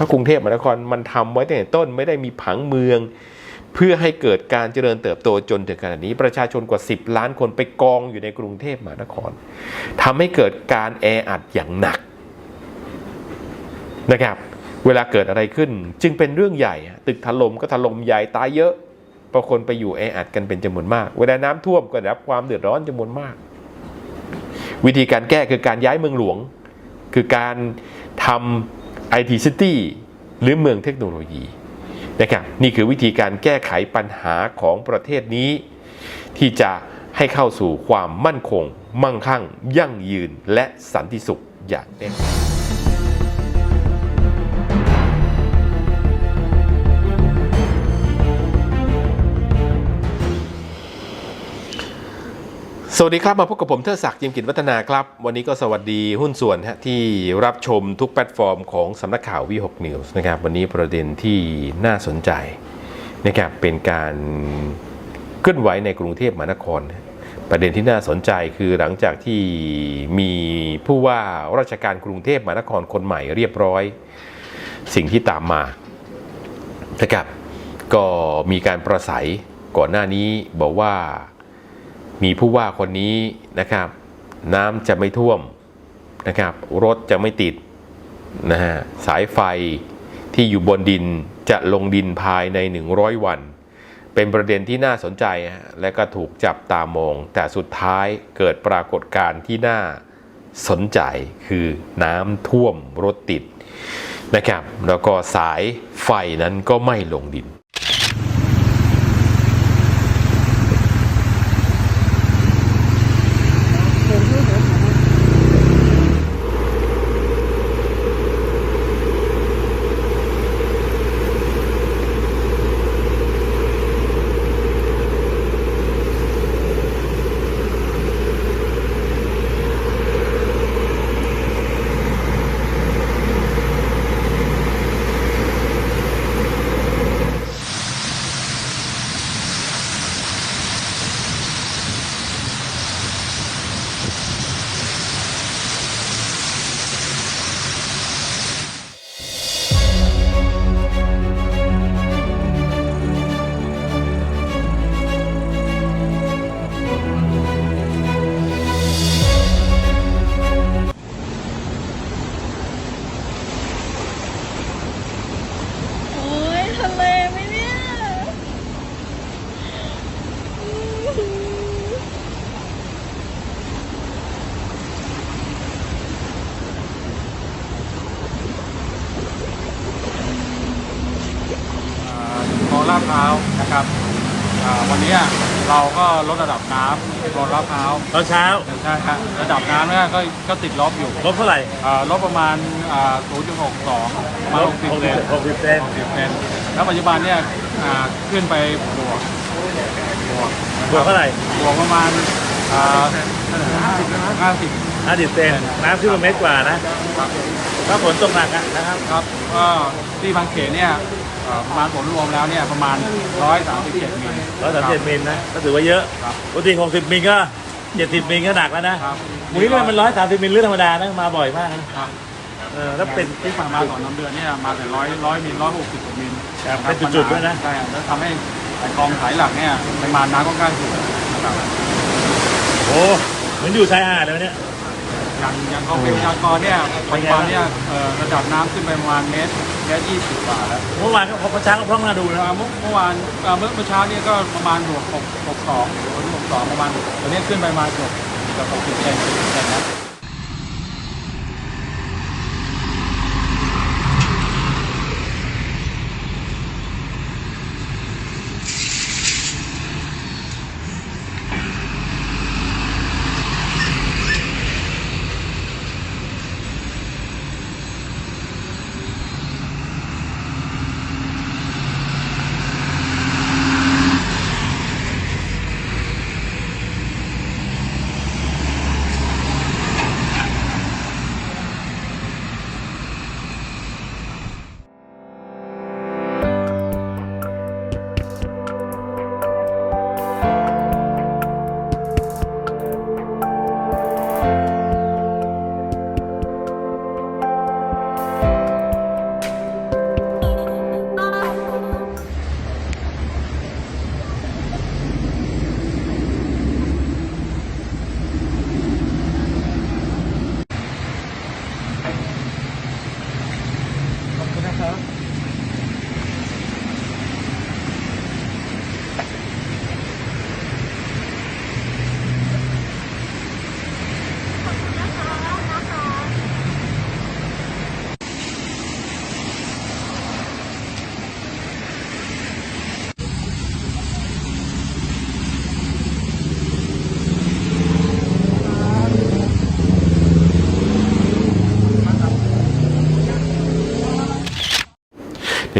พราะกรุงเทพมหานครมันทำไว้ตั้งแต่ต้นไม่ได้มีผังเมือง เพื่อให้เกิดการเจริญเติบโตจนถึงขนาดนี้ ประชาชนกว่า 10 ล้านคนไปกองอยู่ในกรุงเทพมหานครทำให้เกิดการแออัดอย่างหนักนะครับเวลาเกิดอะไรขึ้นจึงเป็นเรื่องใหญ่ ตึกถล่มก็ถล่มใหญ่ตายเยอะเพราะคนไปอยู่แออัดกันเป็นจำนวนมาก เวลาน้ำท่วมก็ได้รับความเดือดร้อนจำนวนมาก วิธีการแก้คือการย้ายเมืองหลวง คือการทำ IT City หรือเมืองเทคโนโลยีนะครับนี่คือวิธีการแก้ไขปัญหาของประเทศนี้ ที่จะให้เข้าสู่ความมั่นคง มั่งคั่ง ยั่งยืนและสันติสุขอย่างแน่นอน สวัสดีครับ มาพบกับผมเทิดศักดิ์ยิมกิจวัฒนาครับ วันนี้ก็สวัสดีหุ้นส่วนที่รับชมทุกแพลตฟอร์มของสำนักข่าววีหกนิวส์นะครับ วันนี้ประเด็นที่น่าสนใจนะครับเป็นการเคลื่อนไหวในกรุงเทพมหานคร ประเด็นที่น่าสนใจคือหลังจากที่มีผู้ว่าราชการกรุงเทพมหานครคนใหม่เรียบร้อย สิ่งที่ตามมานะครับก็มีการประสัยก่อนหน้านี้บอกว่า มีผู้ว่าคนนี้นะครับ น้ำจะไม่ท่วมนะครับ รถจะไม่ติดนะฮะสายไฟที่อยู่บนดินจะลงดินภายใน 100 วัน เป็นประเด็นที่น่าสนใจและก็ถูกจับตามอง แต่สุดท้ายเกิดปรากฏการณ์ที่น่าสนใจคือน้ำท่วมรถติดนะครับ แล้วก็สายไฟนั้นก็ไม่ลงดิน พร้าวนะครับอ่าวันนี้เราก็ลดระดับน้ำคลองลาดพร้าวตอนเช้าใช่ครับระดับน้ำเนี่ยก็ก็ติดลบอยู่ลบเท่าไหร่อ่าลบประมาณอ่า0.62มา60เซนหกสิบเซน60เซนแล้วปัจจุบันเนี่ยอ่าขึ้นไปบวกบวกนะบวกเท่าไหร่บวกประมาณอ่า50 ห้าสิบเซนน้ำขึ้นมาเมตรกว่านะถ้าฝนตกหนักอะนะครับ ครับก็ที่บางเขนเนี่ยอ่า ประมาณผลรวมแล้วเนี่ยประมาณ 137มิล ร้อยสามสิบมิลนะก็ถือว่าเยอะครับปกติหกสิบมิลก็เจ็ดสิบมิลก็หนักแล้วนะครับมุ้ยมันร้อยสามสิบมิลหรือธรรมดานะมาบ่อยมากนะครับเออแล้วเป็น ที่ผ่านมาก่อนน้ำเดือนเนี่ยมาแต่ร้อยร้อยมิลร้อยหกสิบกว่ามิลครับเป็นจุดๆด้วยนะ ใช่แล้วทำให้ไอ้กองสายหลักเนี่ยปริมาณน้ำค่อนข้างสูงนะครับโอ้เหมือนอยู่ชายหาดเลยเนี่ย อย่างอย่างกองเป็นพยากรณ์เนี่ยปัจจุบันเนี่ยเอ่อระดับน้ำขึ้นไปประมาณเมตรเมตรยี่สิบกว่าแล้วเมื่อวานก็พอเช้าก็พร่องหน้าดูนะเอ่อเมื่อเมื่อวานเอ่อเมื่อเมื่อเช้าเนี่ยก็ประมาณบวกหกหกสองวันที่หกสองประมาณตอนนี้ขึ้นไปประมาณเกือบเกือบหกสิบเซนเซนนะ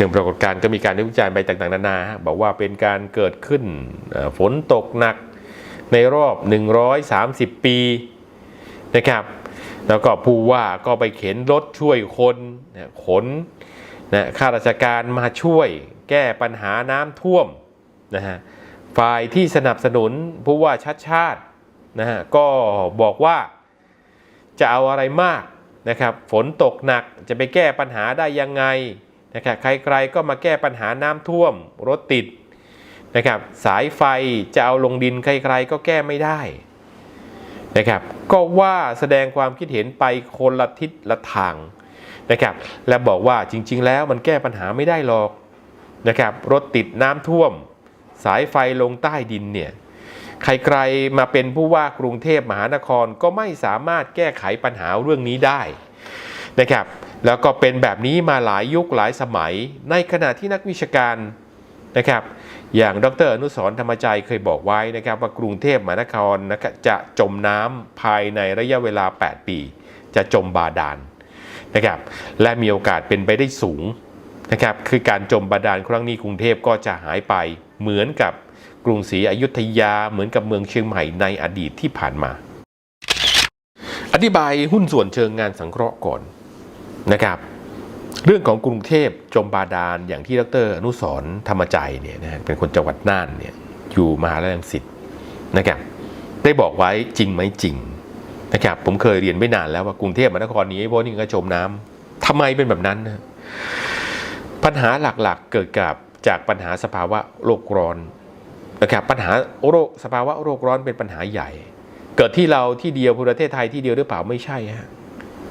ชิงปรากฏการณ์ก็มีการวิจารณ์ไปต่างๆนานา บอกว่าเป็นการเกิดขึ้นฝนตกหนักในรอบ 130 ปีนะครับ แล้วก็ผู้ว่าก็ไปเข็นรถช่วยคนขนนะข้าราชการมาช่วยแก้ปัญหาน้ำท่วมนะฮะฝ่ายที่สนับสนุนผู้ว่าชัดชาตินะฮะก็บอกว่าจะเอาอะไรมากนะครับ ฝนตกหนักจะไปแก้ปัญหาได้ยังไง นะครับใครๆก็มาแก้ปัญหาน้ำท่วมรถติดนะครับสายไฟจะเอาลงดินใครๆก็แก้ไม่ได้นะครับก็ว่าแสดงความคิดเห็นไปคนละทิศละทางนะครับและบอกว่าจริง ๆ แล้วมันแก้ปัญหาไม่ได้หรอกนะครับรถติดน้ำท่วม สายไฟลงใต้ดินเนี่ยใครๆมาเป็นผู้ว่ากรุงเทพมหานครก็ไม่สามารถแก้ไขปัญหาเรื่องนี้ได้นะครับ แล้วก็เป็นแบบนี้มาหลายยุคหลายสมัย ในขณะที่นักวิชาการนะครับอย่างดรอนุสรธรรมใจเคยบอกไว้นะครับว่ากรุงเทพมหานครนะครับจะจมน้ำภายในระยะเวลา 8 ปี จะจมบาดาลนะครับและมีโอกาสเป็นไปได้สูงนะครับคือการจมบาดาลครั้งนี้กรุงเทพก็จะหายไปเหมือนกับกรุงศรีอยุธยาเหมือนกับเมืองเชียงใหม่ในอดีตที่ผ่านมา อธิบายหุ้นส่วนเชิงงานสังเคราะห์ก่อน นะครับ เรื่องของกรุงเทพจมบาดาลอย่างที่ดรอนุสรธรรมใจเนี่ยนะฮะเป็นคนจังหวัดน่านเนี่ยอยู่มหาลัยรังสิตนะครับได้บอกไว้จริงไหมจริงนะครับผมเคยเรียนไม่นานแล้วว่ากรุงเทพมหานครนี้พวกนี้ก็จมน้ำทำไมเป็นแบบนั้นนะปัญหาหลักๆเกิดกับจากปัญหาสภาวะโลกร้อนนะครับปัญหาโรคสภาวะโลกร้อนเป็นปัญหาใหญ่ เกิดที่เราที่เดียวประเทศไทยที่เดียวหรือเปล่าไม่ใช่ฮะ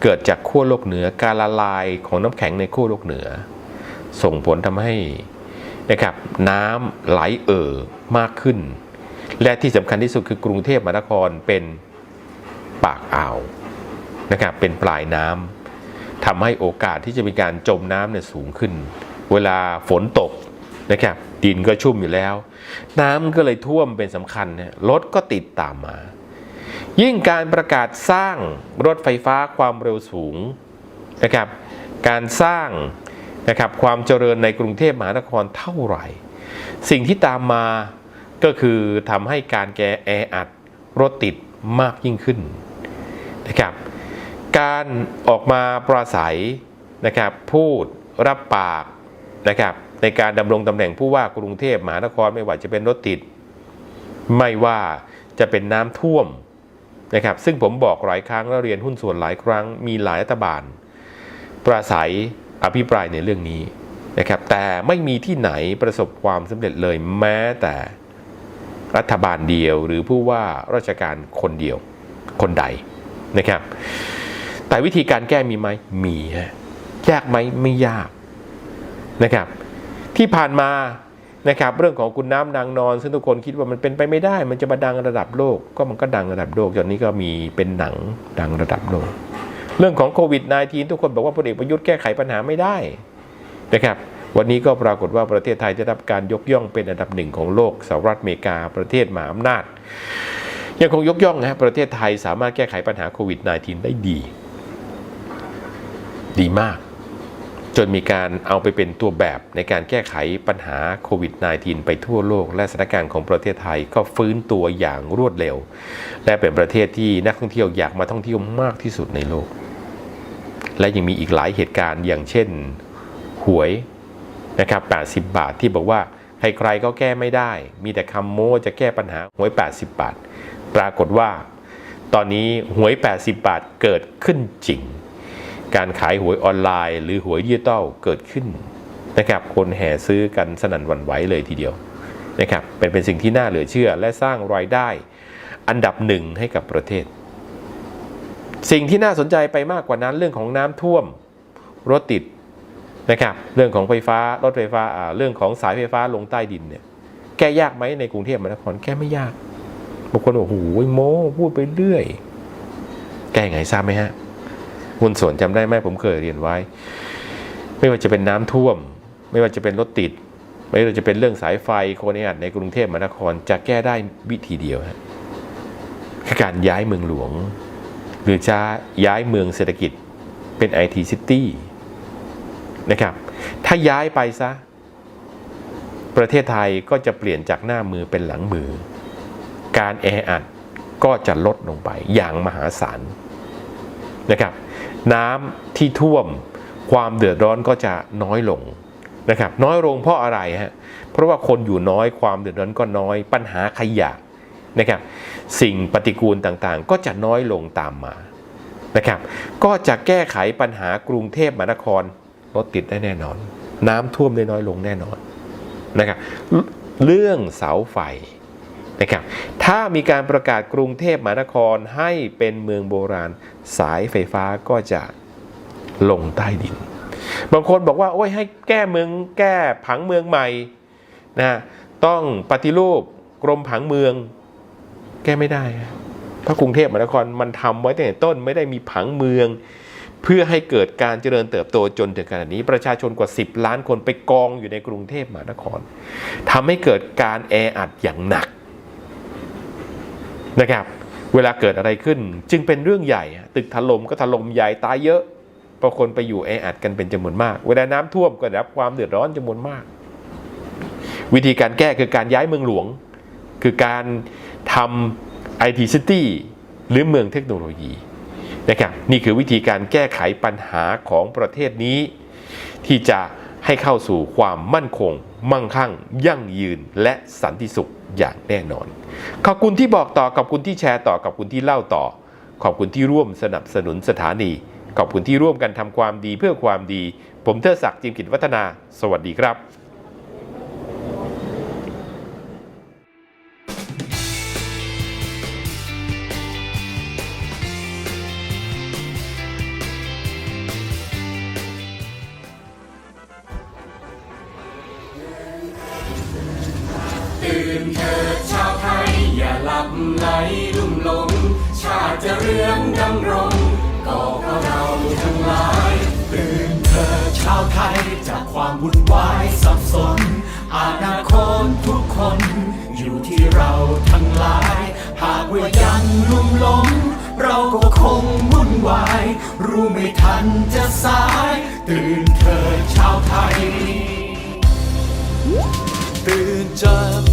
เกิดจากขั้วโลกเหนือการละลายของน้ำแข็งในขั้วโลกเหนือ ส่งผลทำให้นะครับน้ำไหลเอ่อมากขึ้น และที่สำคัญที่สุดคือกรุงเทพมหานครเป็นปากอ่าวนะครับเป็นปลายน้ำทำให้โอกาสที่จะมีการจมน้ำเนี่ยสูงขึ้น เวลาฝนตกนะครับดินก็ชุ่มอยู่แล้ว น้ำก็เลยท่วมเป็นสำคัญนะรถก็ติดตามมา ยิ่งการประกาศสร้างรถไฟฟ้าความเร็วสูงนะครับ การสร้างนะครับความเจริญในกรุงเทพมหานครเท่าไหร่ สิ่งที่ตามมาก็คือทำให้การแกแออัดรถติดมากยิ่งขึ้นนะครับ การออกมาปราศัยนะครับพูดรับปากนะครับในการดำรงตำแหน่งผู้ว่ากรุงเทพมหานครไม่ว่าจะเป็นรถติด ไม่ว่าจะเป็นน้ำท่วม นะครับซึ่งผมบอกหลายครั้งแล้วเรียนหุ้นส่วนหลายครั้ง มีหลายรัฐบาล ปราศัยอภิปรายในเรื่องนี้นะครับแต่ไม่มีที่ไหนประสบความสำเร็จเลยแม้แต่รัฐบาลเดียวหรือผู้ว่าราชการคนเดียวคนใดนะครับ แต่วิธีการแก้มีไหมมีฮะยากไหมไม่ยากนะครับ ที่ผ่านมา นะครับเรื่องของคุณน้ำนางนอน ซึ่งทุกคนคิดว่ามันเป็นไปไม่ได้ มันจะมาดังระดับโลกก็มันก็ดังระดับโลกจนนี้ก็มีเป็นหนังดังระดับโลก เรื่องของโควิด -19 ทุกคนบอกว่าพลเอกประยุทธ์แก้ไขปัญหาไม่ได้นะครับวันนี้ก็ปรากฏว่าประเทศไทยได้รับการยกย่องเป็นอันดับหนึ่งของโลกสหรัฐอเมริกาประเทศมหาอำนาจ ยังคงยกย่องนะฮะประเทศไทยสามารถแก้ไขปัญหาโควิด -19 ได้ดี ดีมาก จนมีการเอาไปเป็นตัวแบบในการแก้ไขปัญหาโควิด -19 ไปทั่วโลก และสถานการณ์ของประเทศไทยก็ฟื้นตัวอย่างรวดเร็ว และเป็นประเทศที่นักท่องเที่ยวอยากมาท่องเที่ยวมากที่สุดในโลก และยังมีอีกหลายเหตุการณ์อย่างเช่นหวยนะครับ 80 บาทที่บอกว่าใครๆก็แก้ไม่ได้ มีแต่คำโม้จะแก้ปัญหาหวย 80 บาท ปรากฏว่า ตอนนี้หวย 80 บาทเกิดขึ้นจริง การขายหวยออนไลน์ หรือหวยดิจิตอลเกิดขึ้นนะครับคนแห่ซื้อกันสนั่นหวั่นไหวเลยทีเดียวนะครับเป็นเป็นสิ่งที่น่าเหลือเชื่อ และสร้างรายได้ อันดับหนึ่งให้กับประเทศ สิ่งที่น่าสนใจไปมากกว่านั้นเรื่องของน้ำท่วมรถติดนะครับเรื่องของไฟฟ้ารถไฟฟ้าอ่าเรื่องของสายไฟฟ้าลงใต้ดินเนี่ยแก้ยากไหมในกรุงเทพมหานครแก้ไม่ยากบางคนบอกโอ้โหโม้พูดไปเรื่อย แก้ยังไงทราบไหมฮะ หุ้นส่วนจำได้ไหมผมเคยเรียนไว้ ไม่ว่าจะเป็นน้ำท่วม ไม่ว่าจะเป็นรถติด ไม่ว่าจะเป็นเรื่องสายไฟโคเนอัดในกรุงเทพมหานครจะแก้ได้วิธีเดียวคือการย้ายเมืองหลวง หรือจะย้ายเมืองเศรษฐกิจเป็น IT City นะครับ ถ้าย้ายไปซะ ประเทศไทยก็จะเปลี่ยนจากหน้ามือเป็นหลังมือ การแออัดก็จะลดลงไปอย่างมหาศาลนะครับ น้ำที่ท่วม ความเดือดร้อนก็จะน้อยลงนะครับน้อยลงเพราะอะไรฮะเพราะว่าคนอยู่น้อยความเดือดร้อนก็น้อยปัญหาขยะนะครับสิ่งปฏิกูลต่างๆ ก็จะน้อยลงตามมานะครับก็จะแก้ไขปัญหากรุงเทพมหานครรถติดได้แน่นอน น้ำท่วมได้น้อยลงแน่นอนนะครับเรเรื่องเสาไฟ นะครับ ถ้ามีการประกาศกรุงเทพมหานครให้เป็นเมืองโบราณ สายไฟฟ้าก็จะลงใต้ดิน บางคนบอกว่า โอ้ยให้แก้เมืองแก้ผังเมืองใหม่นะต้องปฏิรูปกรมผังเมือง แก้ไม่ได้ เพราะกรุงเทพมหานครมันทำไว้ตั้งแต่ต้นไม่ได้มีผังเมือง เพื่อให้เกิดการเจริญเติบโตจนถึงขนาดนี้ ประชาชนกว่า 10 ล้านคนไปกองอยู่ในกรุงเทพมหานครทำให้เกิดการแออัดอย่างหนัก นะครับ เวลาเกิดอะไรขึ้น จึงเป็นเรื่องใหญ่ ตึกถล่มก็ถล่มใหญ่ตายเยอะพระคนไปอยู่แออัดกันเป็นจำนวนมาก เวลาน้ำท่วมก็ได้รับความเดือดร้อนจำนวนมาก วิธีการแก้คือการย้ายเมืองหลวง คือการทำ IT City หรือเมืองเทคโนโลยีนะครับนี่คือวิธีการแก้ไขปัญหาของประเทศนี้ ที่จะ ให้เข้าสู่ความมั่นคง มั่งคั่ง ยั่งยืนและสันติสุขอย่างแน่นอน ขอบคุณที่บอกต่อขอบคุณที่แชร์ต่อขอบคุณที่เล่าต่อ ขอบคุณที่ร่วมสนับสนุนสถานี ขอบคุณที่ร่วมกันทำความดีเพื่อความดี ผมเทอศักดิ์จิมกิจวัฒนา สวัสดีครับ ตื่นเถิดชาวไทย อย่าหลับไหลลุ่มหลง ชาติจะเรื่องดำรงก็เพราะเราทั้งหลาย ตื่นเถิดชาวไทย จากความวุ่นวายสับสนอนาคตทุกคน อยู่ที่เราทั้งหลาย หากว่ายังลุ่มหลง เราก็คงวุ่นวาย รู้ไม่ทันจะสาย ตื่นเถิดชาวไทย ตื่นจาก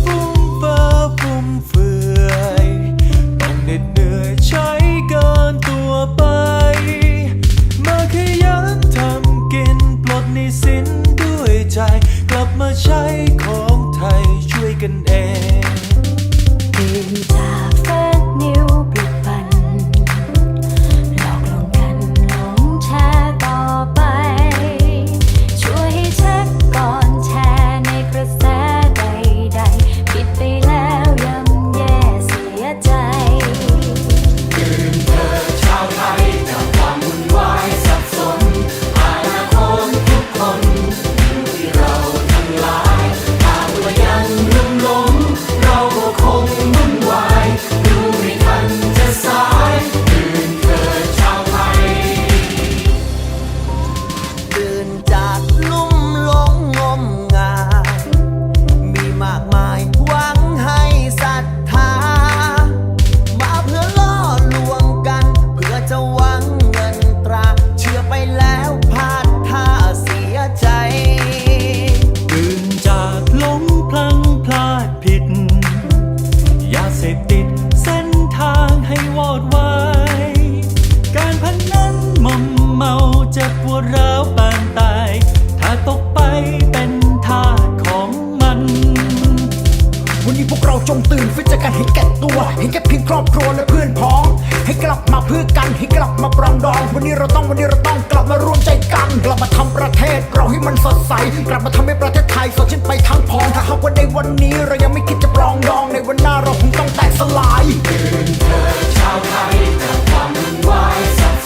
นี้พวกเราจงตื่นฟื้นจากการเห็นแก่ตัว เห็นแก่เพียงครอบครัวและเพื่อนพ้อง ให้กลับมาเพื่อกัน ให้กลับมาปรองดอง วันนี้เราต้องวันนี้เราต้องกลับมาร่วมใจกันกลับมาทำประเทศเราให้มันสดใส กลับมาทำให้ประเทศไทยสดชื่นไปทั้งพองถ้าหากว่าในวันนี้เรายังไม่คิดจะปรองดอง ในวันหน้าเราคงต้องแตกสลายตื่นเธอชาวไทยกับความวุ่นวายสับ